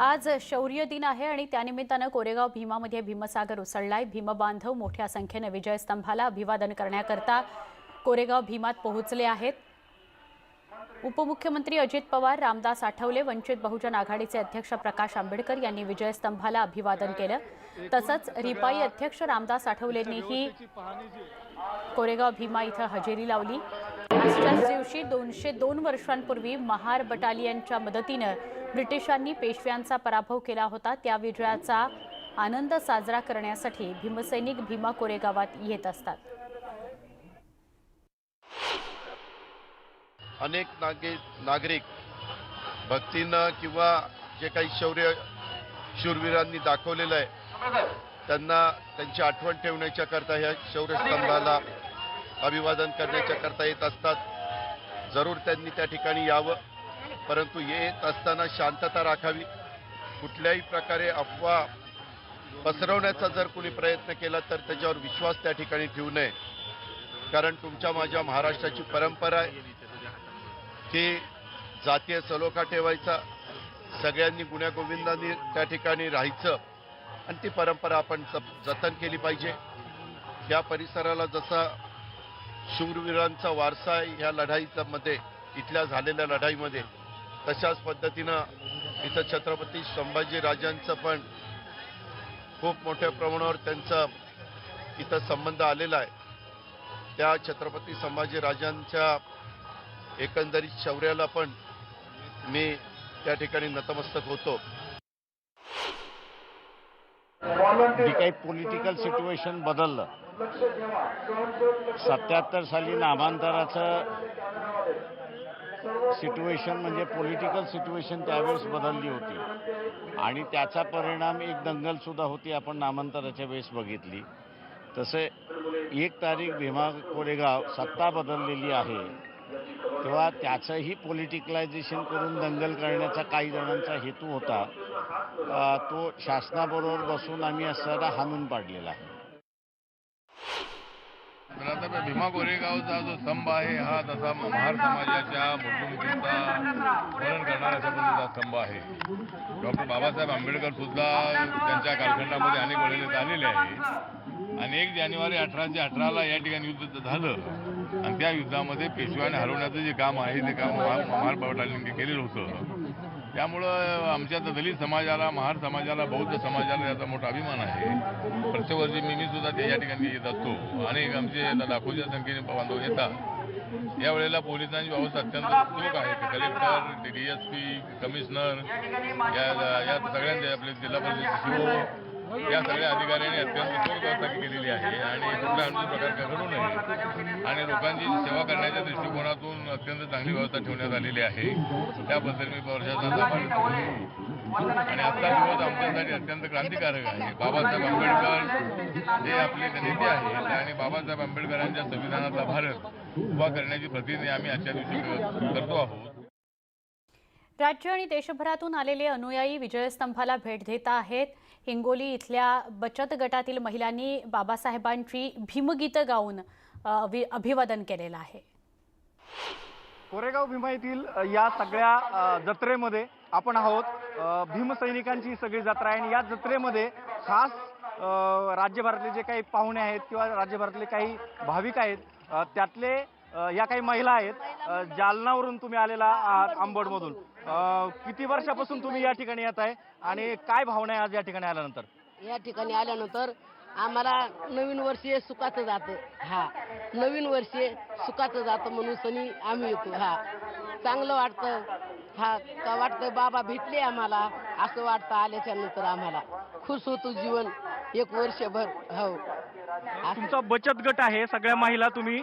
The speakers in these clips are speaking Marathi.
आज शौर्य दिन आहे आणि त्यानिमित्तानं कोरेगाव भीमामध्ये भीमसागर उसळलाय. भीमबांधव मोठ्या संख्येनं विजयस्तंभाला अभिवादन करण्याकरता कोरेगाव भीमात पोहोचले आहेत. उपमुख्यमंत्री अजित पवार रामदास आठवले वंचित बहुजन आघाडीचे अध्यक्ष प्रकाश आंबेडकर यांनी विजयस्तंभाला अभिवादन केलं. तसंच रिपाई अध्यक्ष रामदास आठवलेंनीही कोरेगाव भीमा इथं हजेरी लावली. आजच्याच दिवशी दोनशे दोन वर्षांपूर्वी महार बटालियनच्या मदतीनं ब्रिटिशांनी पेशव्यांचा पराभव केला होता. त्या विजयाचा आनंद साजरा करण्यासाठी भीमसैनिक भीमा कोरेगावात येत असतात. अनेक नागे नागरिक भक्तीनं किंवा जे काही शौर्य शूरवीरांनी दाखवलेलं आहे त्यांना त्यांची आठवण ठेवण्याच्या करता ह्या शौर्यस्तंभाला अभिवादन करण्याच्या करता येत असतात. जरूर त्यांनी त्या ठिकाणी यावं. परंतु येत असताना शांतता राखावी. कुठल्याही प्रकारे अफवा पसरवण्याचा जर कुणी प्रयत्न केला तर त्याच्यावर विश्वास त्या ठिकाणी ठेवू नये. कारण तुमच्या माझ्या महाराष्ट्राची परंपरा आहे. की जातीय सलोखा ठेवायचा सगळ्यांनी गुण्यागोविंदांनी त्या ठिकाणी राहायचं आणि ती परंपरा आपण जतन केली पाहिजे. या परिसराला जसा शूरवीरांचा वारसा ह्या लढाईचा मध्ये इथल्या झालेल्या लढाईमध्ये तशाच पद्धतीनं इथं छत्रपती संभाजीराजांचं पण खूप मोठ्या प्रमाणावर त्यांचा इथं संबंध आलेला आहे. त्या छत्रपती संभाजी राजांच्या एकंदरीत शौर्याला पण मी त्या ठिकाणी नतमस्तक होतो. जी काही पॉलिटिकल सिच्युएशन बदललं. सत्याहत्तर साली नामांतराचं सिच्युएशन म्हणजे पॉलिटिकल सिच्युएशन त्यावेळेस बदलली होती. आणि त्याचा परिणाम एक दंगल सुद्धा होती आपण नामांतराच्या वेळेस बघितली. तसे एक तारीख भीमा कोरेगाव सत्ता बदललेली आहे. तेव्हा त्याचंही पॉलिटिकलायझेशन करून दंगल करण्याचा काही जणांचा हेतू होता. तो शासनाबरोबर बसून आम्ही असताना हाणून पाडलेला आहे. तर आता भीमा कोरेगावचा जो स्तंभ आहे हा तसा महार समाजाच्या मूर्तिमूर्तींचा स्मरण करणारा अशा पद्धतीचा स्तंभ आहे. डॉक्टर बाबासाहेब आंबेडकर सुद्धा त्यांच्या कालखंडामध्ये अनेक वेळेला आलेले आहे. आणि एक जानेवारी अठराशे अठराला या ठिकाणी युद्ध झालं. आणि त्या युद्धामध्ये पेशव्याने हरवण्याचं जे काम आहे ते काम महार महार केलेलं होतं. त्यामुळं आमच्या दलित समाजाला महार समाजाला बौद्ध समाजाला याचा मोठा अभिमान आहे. प्रत्येक वर्षी मी मी सुद्धा ते या ठिकाणी येत असतो. अनेक आमचे लाखोच्या संख्येने बांधव येतात. यावेळेला पोलिसांची व्यवस्था अत्यंत चूक आहे. Collector D S P commissioner या या सगळ्यांचे आपले जिल्हा परिषद या सगळ्या अधिकाऱ्यांनी अत्यंत चोख व्यवस्था केलेली आहे आणि कुठला अनुचित प्रकार घडू नये. आणि लोकांची सेवा करण्याच्या दृष्टिकोनातून अत्यंत चांगली व्यवस्था ठेवण्यात आलेली आहे. त्याबद्दल मी प्रशासनाचा आणि आजचा दिवस आमच्यासाठी अत्यंत क्रांतिकारक आहे. बाबासाहेब आंबेडकर जे आपले नेते आहेत आणि बाबासाहेब आंबेडकरांच्या संविधानाचा भारत उभा करण्याची प्रतिज्ञा आम्ही आजच्या दिवशी करतो आहोत. राज्य आणि देशभरातून आलेले अनुयायी विजयस्तंभाला भेट देत आहेत. हिंगोली इथल्या बचत गटातील महिलांनी बाबासाहेबांची भीमगीतं गाऊन अभि अभिवादन केलेलं आहे. कोरेगाव भीमा येथील या सगळ्या जत्रेमध्ये आपण आहोत. भीमसैनिकांची सगळी जत्रा आहे आणि या जत्रेमध्ये खास राज्यभरातले जे काही पाहुणे आहेत किंवा राज्यभरातले काही भाविक आहेत त्यातले या काही महिला आहेत जालनावरून तुम्ही आलेला आहात आंबडमधून. किती वर्षापासून तुम्ही या ठिकाणी येत आहे आणि काय भावना आहे आज या ठिकाणी आल्यानंतर? या ठिकाणी आल्यानंतर आम्हाला नवीन वर्ष सुखाचं जातं. हा. नवीन वर्ष सुखाचं जातं म्हणून सनी आम्ही येतो. हा. चांगलं वाटतं. हा का वाटतं बाबा भेटले आम्हाला असं वाटतं आल्याच्यानंतर आम्हाला. खुश होतो जीवन एक वर्षभर. हो. तुमचा बचत गट आहे सगळ्या महिला तुम्ही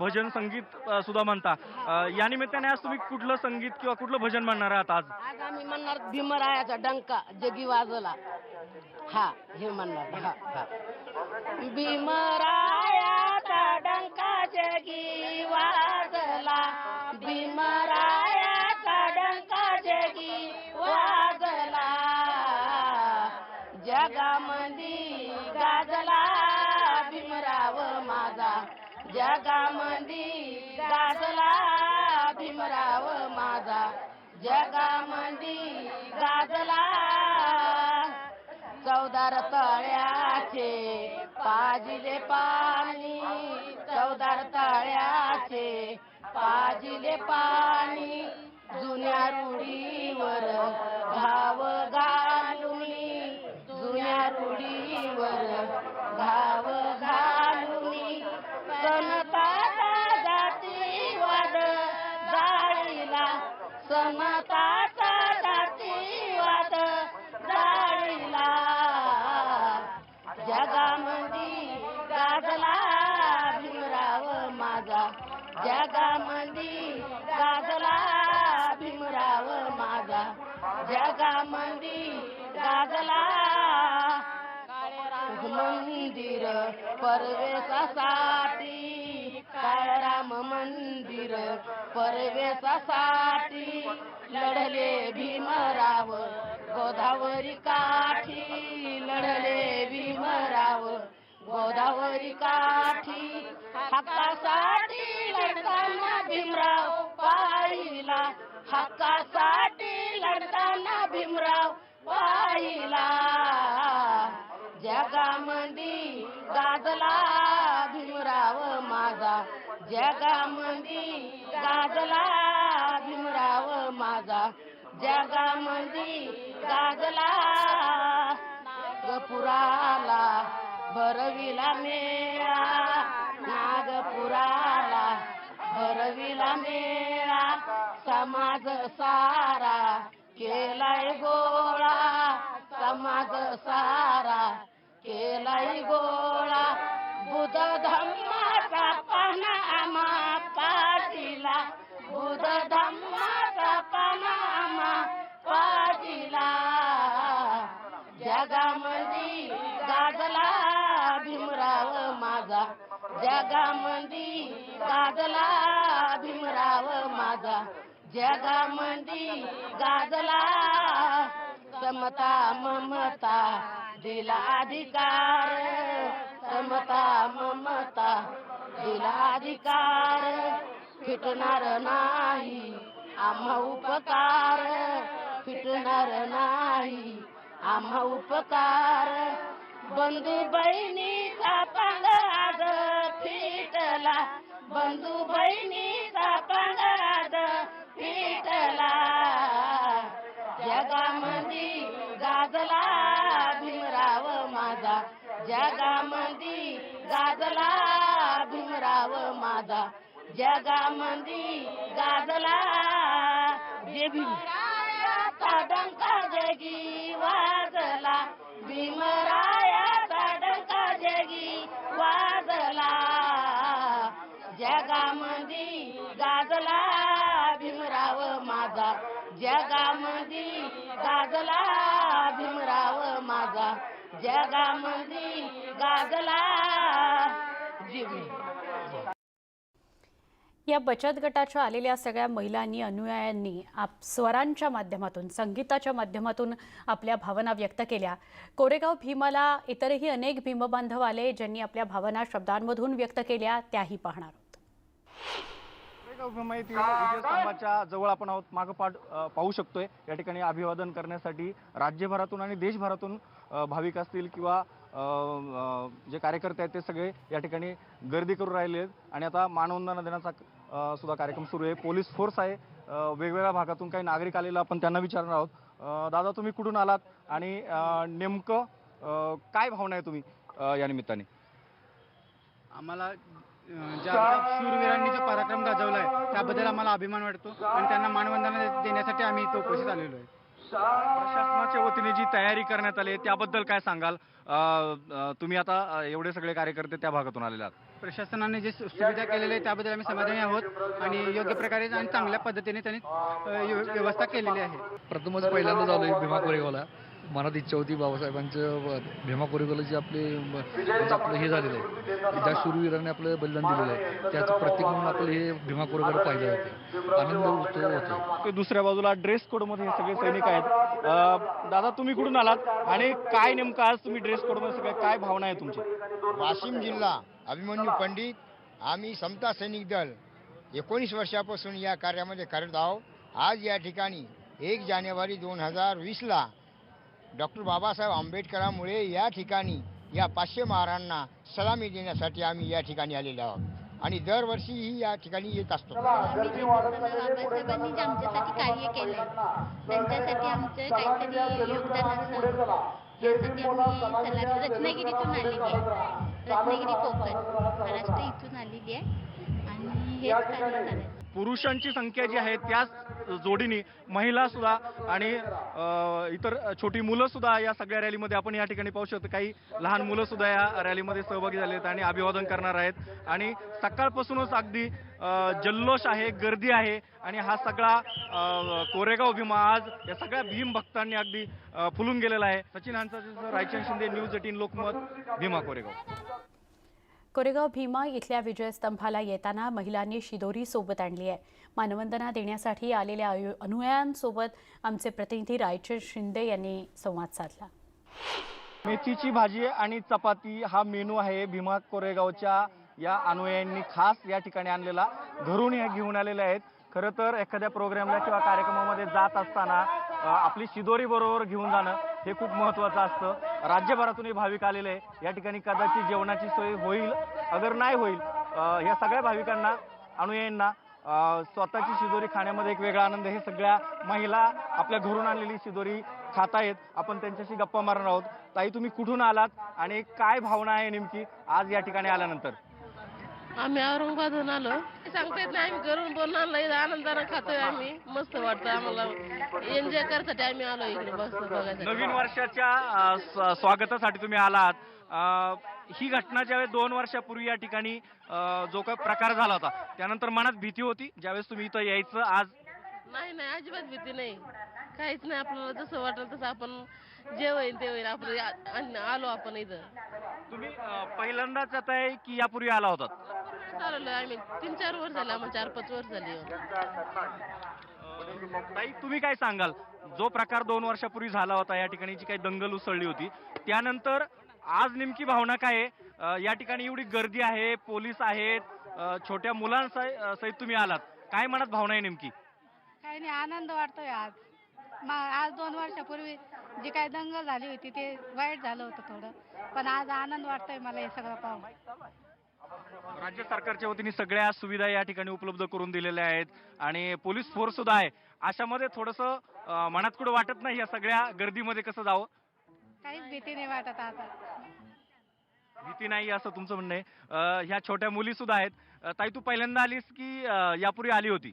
भजन संगीत सुद्धा म्हणता. अ, या निमित्ताने आज तुम्ही कुठलं संगीत किंवा कुठलं भजन म्हणणार आहात आज? आज आम्ही म्हणणार भीमरायाचा डंका जगी वाजला हा हे म्हणणार हा हा. भीमरायाचा डंका जगी वाजला भीमराया जगामंदी गाजला भीमराव माझा. जगामंदी गाजला चौदार तळ्याचे पाजिले पाणी. चौदार तळ्याचे पाजिले पाणी. जुन्या रूढीवर घाव घालून. जुन्या रूढीवर घाव घाल सनताचा जातीवाद जाळीला. समताचा जातीवाद जाळीला. जगामंदी गाजला भीमराव माझा. जगामंदी गाजला भीमराव माझा. जगामंदी गाजला मंदिर परवेशासाठी काळराम मंदिर परवेशासाठी लढले भीमराव गोदावरी काठी लढले भीमराव गोदावरी काठी. हक्कासाठी लढताना भीमराव पाहिला हक्कासाठी लढताना भीमराव पाहिला. जगामंदी गाजला भीमराव माझा जगामंदी गाजला भीमराव माझा जगामंदी गाजला नागपुराला भरविला मेळा नागपुराला भरविला मेळा समाज सारा केलाय गोळा समाज सारा केलाई गोळा. बुध धम्माचा पनामा पाटीला बुध धम्माचा पनामा पाटीला जगामंदी गाजला भीमराव माझा. जगामंदी गाजला भीमराव माझा. जगामंदी गाजला. समता ममता दिला अधिकार समता ममता दिला अधिकार फिटणार नाही आम्हा उपकार फिटणार नाही आम्हा उपकार. बंधू बहिणीचा पंगाद फिटला बंधू बहिणीचा पंगाद फिटला. जगामंदी गाजला भीमराव माझा. जगामंदी गाजला जे भीमरायाचा डंका जगी वाजला. भीमरायाचा डंका जगी वाजला. जगामंदी गाजला भीमराव माझा. जगामंदी गाजला भीमराव माझा. जगामंदी जीव या बचत गटाच्या आलेल्या सगळ्या महिलांनी अनुयायांनी आप स्वरांच्या माध्यमातून संगीताच्या माध्यमातून आपल्या भावना व्यक्त केल्या. कोरेगाव भीमाला इतरही अनेक भीमबांधव आले ज्यांनी आपल्या भावना शब्दांमधून व्यक्त केल्या. त्याही पाहणार आहोत. कोरेगाव भीमा येथील विजयस्तंभाच्या जवळ आपण आहोत. मागपाठ पाहू शकतोय. या ठिकाणी अभिवादन करण्यासाठी राज्यभरातून आणि देशभरातून भाविक असतील किंवा जे कार्यकर्ते आहेत ते सगळे या ठिकाणी गर्दी करून राहिले आहेत. आणि आता मानवंदना देण्याचा सुद्धा कार्यक्रम सुरू आहे. पोलीस फोर्स आहे. वेगवेगळ्या भागातून काही नागरिक आलेला आपण त्यांना विचारणार आहोत. दादा तुम्ही कुठून आलात? आणि नेमकं काय भावना आहे तुम्ही या निमित्ताने? आम्हाला ज्या शूरवीरांनी जो पराक्रम गाजवलाय त्याबद्दल आम्हाला अभिमान वाटतो. आणि त्यांना मानवंदना देण्यासाठी आम्ही इथं उपस्थित आलेलो आहे. प्रशासनाच्या वतीने जी तयारी करण्यात आली त्याबद्दल काय सांगाल? तुम्ही आता एवढे सगळे कार्यकर्ते त्या भागातून आलेले आहात. प्रशासनाने जे सुविधा केलेली आहे त्याबद्दल आम्ही समाधानी आहोत आणि योग्य प्रकारे आणि चांगल्या पद्धतीने त्यांनी व्यवस्था केलेली आहे. प्रथमच पहिल्यांदा झालोय भीमा कोरेगावला. मनात इच्छा होती बाबासाहेबांचं भीमा कोरेगावला जे आपले म्हणजे आपलं हे झालेलं आहे. ज्या शूरवीरांनी आपलं बलिदान दिलेलं आहे त्याचं प्रतीक म्हणून आपलं हे भीमा कोरेगाव पाहिजे होते आनंद उत्सव होतो दुसऱ्या बाजूला ड्रेस कोडमध्ये हे सगळे सैनिक आहेत. दादा तुम्ही कुठून आलात आणि काय नेमकं आज तुम्ही ड्रेस कोडमध्ये सगळे काय भावना आहे तुमची? वाशिम जिल्हा अभिमन्यू पंडित आम्ही समता सैनिक दल. एकोणीस वर्षापासून या कार्यामध्ये करत आहोत. आज या ठिकाणी एक जानेवारी दोन हजार वीसला डॉक्टर बाबासाहेब आंबेडकरांमुळे या ठिकाणी या पाचशे महारांना सलामी देण्यासाठी आम्ही या ठिकाणी आलेलो आहोत. आणि दरवर्षीही या ठिकाणी येत असतो. बाबासाहेबांनी जे आमच्यासाठी कार्य केलंय. त्यांच्यासाठी आमचं काहीतरी योगदान असावं यासाठी आम्ही सलामी रत्नागिरीतून आलेली आहे. रत्नागिरी कोकण. महाराष्ट्र इथून आलेली आहे. आणि हेच कार्य करायचं पुरुषांची संख्या जी आहे त्याच जोडीने महिला सुद्धा आणि इतर छोटी मुलं सुद्धा या सगळ्या रॅलीमध्ये आपण या ठिकाणी पाहू शकतो. काही लहान मुलं सुद्धा या रॅलीमध्ये सहभागी झाले आहेत आणि अभिवादन करणार आहेत. आणि सकाळपासूनच अगदी जल्लोष आहे गर्दी आहे आणि हा सगळा कोरेगाव भीमा आज या सगळ्या भीम भक्तांनी अगदी फुलून गेलेला आहे. सचिन हांचा रायचंद शिंदे न्यूज एटीन लोकमत भीमा कोरेगाव. कोरेगाव भीमा इथल्या विजयस्तंभाला येताना महिलांनी शिदोरी सोबत आणली आहे. मानवंदना देण्यासाठी आलेल्या आयु- अनुयायांसोबत आमचे प्रतिनिधी रायचंद शिंदे यांनी संवाद साधला. मेथीची भाजी आणि चपाती हा मेनू आहे भीमा कोरेगावच्या या अनुयायांनी खास या ठिकाणी आणलेला. घरून या घेऊन आलेले आहेत. खरं तर एखाद्या प्रोग्रामला किंवा कार्यक्रमामध्ये जात असताना आपली शिदोरी बरोबर घेऊन जाणं हे खूप महत्त्वाचं असतं. राज्यभरातूनही भाविक आलेले आहे या ठिकाणी कदाचित जेवणाची सोय होईल. अगर नाही होईल या सगळ्या भाविकांना अनुयायांना स्वतःची शिदोरी खाण्यामध्ये एक वेगळा आनंद. हे सगळ्या महिला आपल्या घरून आणलेली शिदोरी खातायत. आपण त्यांच्याशी गप्पा मारणार आहोत. ताई तुम्ही कुठून आलात आणि काय भावना आहे नेमकी आज या ठिकाणी आल्यानंतर? आम्ही औरंगाबादहून आलो. सांगता येत नाही आम्ही घरून बोलून आणलं आनंदानं खातोय आम्ही. मस्त वाटतं आम्हाला. एन्जॉय करण्यासाठी आम्ही आलो इकडे मस्त नवीन वर्षाच्या अ, स्व- स्वागतासाठी तुम्ही आलात. अ, ही घटना ज्यावेळेस दोन वर्षापूर्वी या ठिकाणी अ, जो काही प्रकार झाला होता त्यानंतर मनात भीती होती? ज्यावेळेस तुम्ही इथं यायचं आज? नाही नाही अजिबात भीती नाही. काहीच नाही आपल्याला जसं वाटेल तसं आपण जे होईल ते होईल आपण आलो आपण इथं. तुम्ही अ, पहिल्यांदाच आता आहे की यापूर्वी आला होतात? चाललो आम्ही. तीन चार वर्ष झाले आम्हाला चार पाच वर्ष झाली. ताई तुम्ही काय सांगाल? जो प्रकार दोन वर्षापूर्वी झाला होता या ठिकाणी जी काही दंगल उसळली होती त्यानंतर आज नेमकी भावना काय आहे? अ, या ठिकाणी एवढी गर्दी आहे पोलीस आहेत अ, छोट्या मुलांसह सहित तुम्ही आलात. काय मनात भावना आहे नेमकी? काही नाही आनंद वाटतोय आज. मा आज दोन वर्षापूर्वी जी काही दंगल झाली होती ते वाईट झालं होतं थोडं. पण आज आनंद वाटतोय मला हे सगळं पाहून. राज्य सरकारच्या वतीने सगळ्या सुविधा या ठिकाणी उपलब्ध करून दिलेल्या आहेत आणि पोलीस फोर्स सुद्धा आहे. अशामध्ये थोडस मनात कुठं वाटत नाही या सगळ्या गर्दीमध्ये कसं जावं? काहीच भीती नाही वाटत आता. भीती नाही असं तुमचं म्हणणं आहे. ह्या छोट्या मुली सुद्धा आहेत. ताई तू पहिल्यांदा आलीस की यापूर्वी आली होती?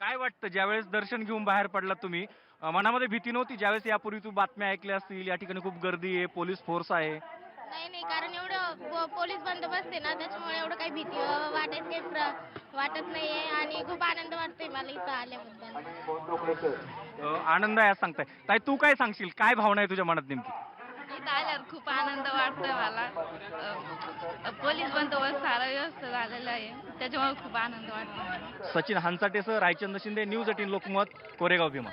काय वाटतं ज्यावेळेस दर्शन घेऊन बाहेर पडलात तुम्ही मनामध्ये भीती नव्हती? ज्यावेळेस यापूर्वी तू बातम्या ऐकल्या असतील या ठिकाणी खूप गर्दी आहे पोलीस फोर्स आहे. नाही नाही कारण एवढं पोलीस बंदोबस्त आहे ना त्याच्यामुळे एवढं काही भीती अं, वाटायचं काही प्र- वाटत नाहीये आणि खूप आनंद वाटतोय मला इथं आल्याबद्दल. अं, आनंद आहे असं सांगताय. ताई तू काय सांगशील? काय भावना आहे तुझ्या मनात नेमकी? इथं आल्यावर खूप आनंद वाटतोय मला. पोलीस बंदोबस्त सारा व्यवस्था झालेला आहे. त्याच्यामुळे खूप आनंद वाटतो सचिन हंसाटेसह रायचंद शिंदे न्यूज एटीन लोकमत कोरेगाव भीमा.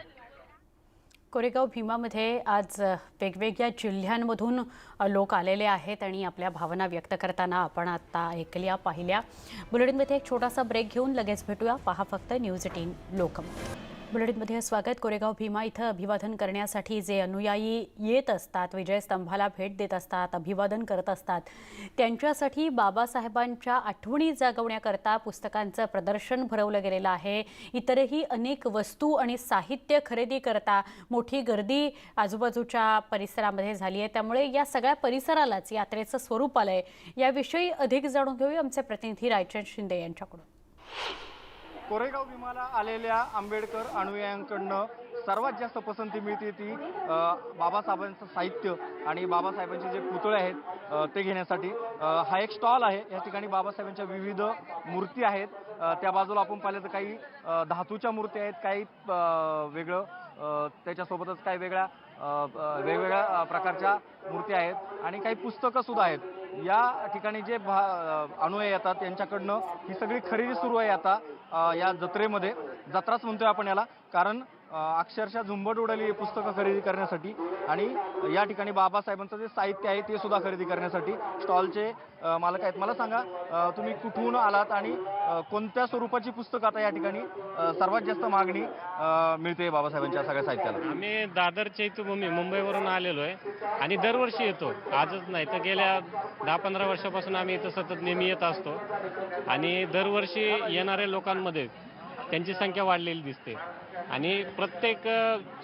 कोरेगाव भीमामध्ये आज वेगवेगळ्या जिल्ह्यांमधून लोक आलेले आहेत आणि आपल्या भावना व्यक्त करताना आपण आता ऐकल्या पाहिल्या. बुलेटिनमध्ये एक छोटासा ब्रेक घेऊन लगेच भेटूया. पहा फक्त न्यूज एटीन लोकमत. बुलेटिनमध्ये स्वागत. कोरेगाव भीमा इथं अभिवादन करण्यासाठी जे अनुयायी येत असतात विजयस्तंभाला भेट देत असतात अभिवादन करत असतात त्यांच्यासाठी बाबासाहेबांच्या आठवणी जागवण्याकरता पुस्तकांचं प्रदर्शन भरवलं गेलेलं आहे. इतरही अनेक वस्तू आणि साहित्य खरेदी करता मोठी गर्दी आजूबाजूच्या परिसरामध्ये झाली आहे. त्यामुळे या सगळ्या परिसरालाच यात्रेचं स्वरूप आलं आहे याविषयी अधिक जाणून घेऊया आमचे प्रतिनिधी रायचंद शिंदे यांच्याकडून. कोरेगाव भीमाला आलेल्या आंबेडकर अनुयायांकडनं सर्वात जास्त पसंती मिळते ती बाबासाहेबांचं साहित्य आणि बाबासाहेबांचे जे पुतळे आहेत ते घेण्यासाठी. हा एक स्टॉल आहे. या ठिकाणी बाबासाहेबांच्या विविध मूर्ती आहेत. त्या बाजूला आपण पाहिलं तर काही धातूच्या मूर्ती आहेत काही वेगळं त्याच्यासोबतच काही वेगळ्या वेगवेगळ्या प्रकारच्या मूर्ती आहेत आणि काही पुस्तकंसुद्धा आहेत. या ठिकाणी जे भा अनुयायी येतात त्यांच्याकडनं ही सगळी खरेदी सुरू आहे आता या जत्रेमध्ये. जत्राच म्हणतोय आपण याला कारण अक्षरशः झुंबड उडाली पुस्तकं खरेदी करण्यासाठी आणि या ठिकाणी बाबासाहेबांचं जे साहित्य आहे ते सुद्धा खरेदी करण्यासाठी स्टॉलचे मालक आहेत. मला सांगा तुम्ही कुठून आलात आणि कोणत्या स्वरूपाची पुस्तकं आता या ठिकाणी सर्वात जास्त मागणी मिळते बाबासाहेबांच्या सगळ्या साहित्याला? आम्ही दादर चैत्यभूमी मुंबईवरून आलेलो आहे आणि दरवर्षी येतो. आजच नाही तर गेल्या दहा पंधरा वर्षापासून आम्ही इथं सतत नेहमी येत असतो. आणि दरवर्षी येणाऱ्या लोकांमध्ये त्यांची संख्या वाढलेली दिसते. आणि प्रत्येक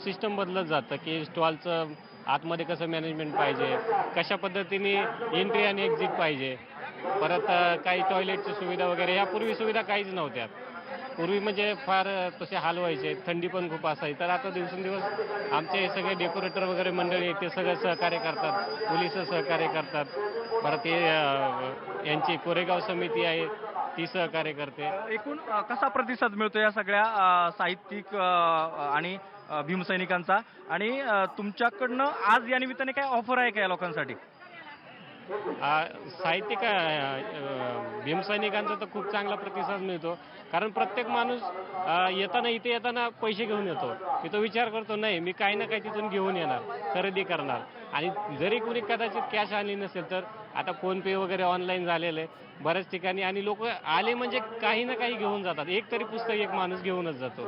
सिस्टम बदलत जातं की स्टॉलचं आतमध्ये कसं मॅनेजमेंट पाहिजे कशा पद्धतीने एंट्री आणि एक्झिट पाहिजे परत काही टॉयलेटची सुविधा वगैरे यापूर्वी सुविधा काहीच नव्हत्या. पूर्वी म्हणजे फार तसे हाल व्हायचे थंडी पण खूप असायची. तर आता दिवसेंदिवस आमचे हे सगळे डेकोरेटर वगैरे मंडळी आहेत, ते सगळं सहकार्य करतात. पोलीस सहकार्य करतात. परत हे यांची कोरेगाव समिती आहे ती सहकार्य करते. एकूण कसा प्रतिसाद मिळतो या सगळ्या साहित्यिक आणि भीमसैनिकांचा आणि तुमच्याकडनं आज या निमित्ताने काय ऑफर आहे का या लोकांसाठी? साहित्यिक भीमसैनिकांचा तर खूप चांगला प्रतिसाद मिळतो. कारण प्रत्येक माणूस येताना इथे येताना पैसे घेऊन येतो. की तो विचार करतो नाही मी काही ना काही तिथून घेऊन येणार खरेदी करणार. आणि जरी कुणी कदाचित कॅश आणली नसेल तर आता फोन पे वगैरे ऑनलाईन झालेलं आहे बऱ्याच ठिकाणी आणि लोक आले म्हणजे काही ना काही घेऊन जातात. एक तरी पुस्तक एक माणूस घेऊनच जातो.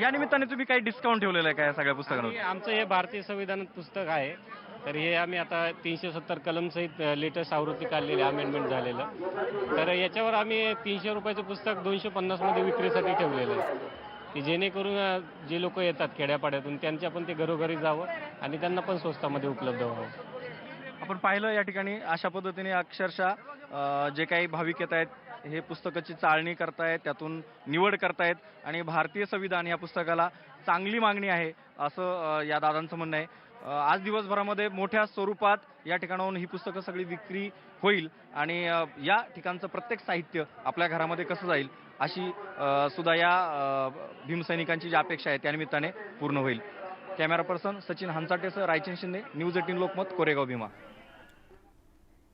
या निमित्ताने तुम्ही काही डिस्काउंट ठेवलेलं आहे का या सगळ्या पुस्तकांवर? आणि आमचं हे भारतीय संविधान पुस्तक आहे. तर हे आम्ही आता तीनशे सत्तर कलम सहित लेटेस्ट आवृत्ती काढलेली अमेंडमेंट झालेलं. तर याच्यावर आम्ही तीनशे रुपयाचं पुस्तक दोनशे पन्नासमध्ये विक्रीसाठी ठेवलेलं आहे. की जेणेकरून जे लोक येतात खेड्यापाड्यातून त्यांच्या पण ते घरोघरी जावं आणि त्यांना पण स्वस्तामध्ये उपलब्ध व्हावं. आपण पाहिलं या ठिकाणी अशा पद्धतीने अक्षरशः जे काही भाविक येत आहेत हे पुस्तकाची चाळणी करतायत त्यातून निवड करतायत आणि भारतीय संविधान या पुस्तकाला चांगली मागणी आहे असं या दादांचं म्हणणं आहे. आज दिवसभरामध्ये मोठ्या स्वरूपात या ठिकाणाहून ही पुस्तकं सगळी विक्री होईल आणि या ठिकाणचं प्रत्येक साहित्य आपल्या घरामध्ये कसं जाईल अशी सुद्धा या भीमसैनिकांची जी अपेक्षा आहे त्यानिमित्ताने पूर्ण होईल. Camera person Sachin हंसाटेसह Raichand Shinde news eighteen Lokmat Koregaon Bhima.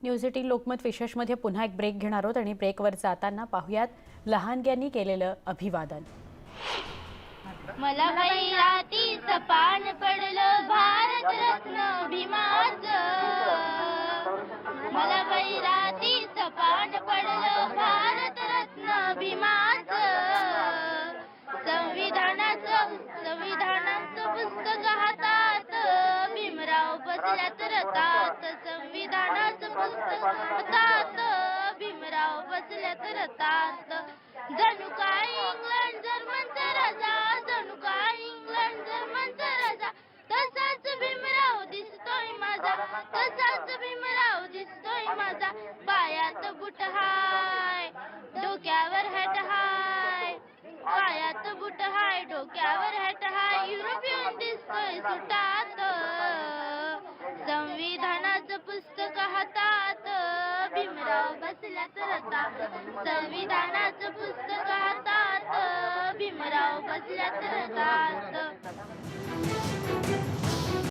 News eighteen Lokmat विशेषमध्ये पुन्हा एक ब्रेक घेणार आहोत आणि ब्रेकवर जाताना पाहुयात लहानग्यांनी केलेलं अभिवादन. मला रातीचं पान पडलं भारत रत्न भीमाच मला रातीचं पान पडलं भारत रत्न भीमाचं संविधानाचं संविधानाचं पुस्तक हातात भीमराव बसल्यात रतात संविधानाचं पुस्तक हातात भीमराव बसल्यात रतात जणू काय इंग्लंड जर्मन तर सुटात संविधानाचं पुस्तक हातात. भीमराव बसल्यात रता संविधानाच पुस्तक हातात. भीमराव बसल्यात रतात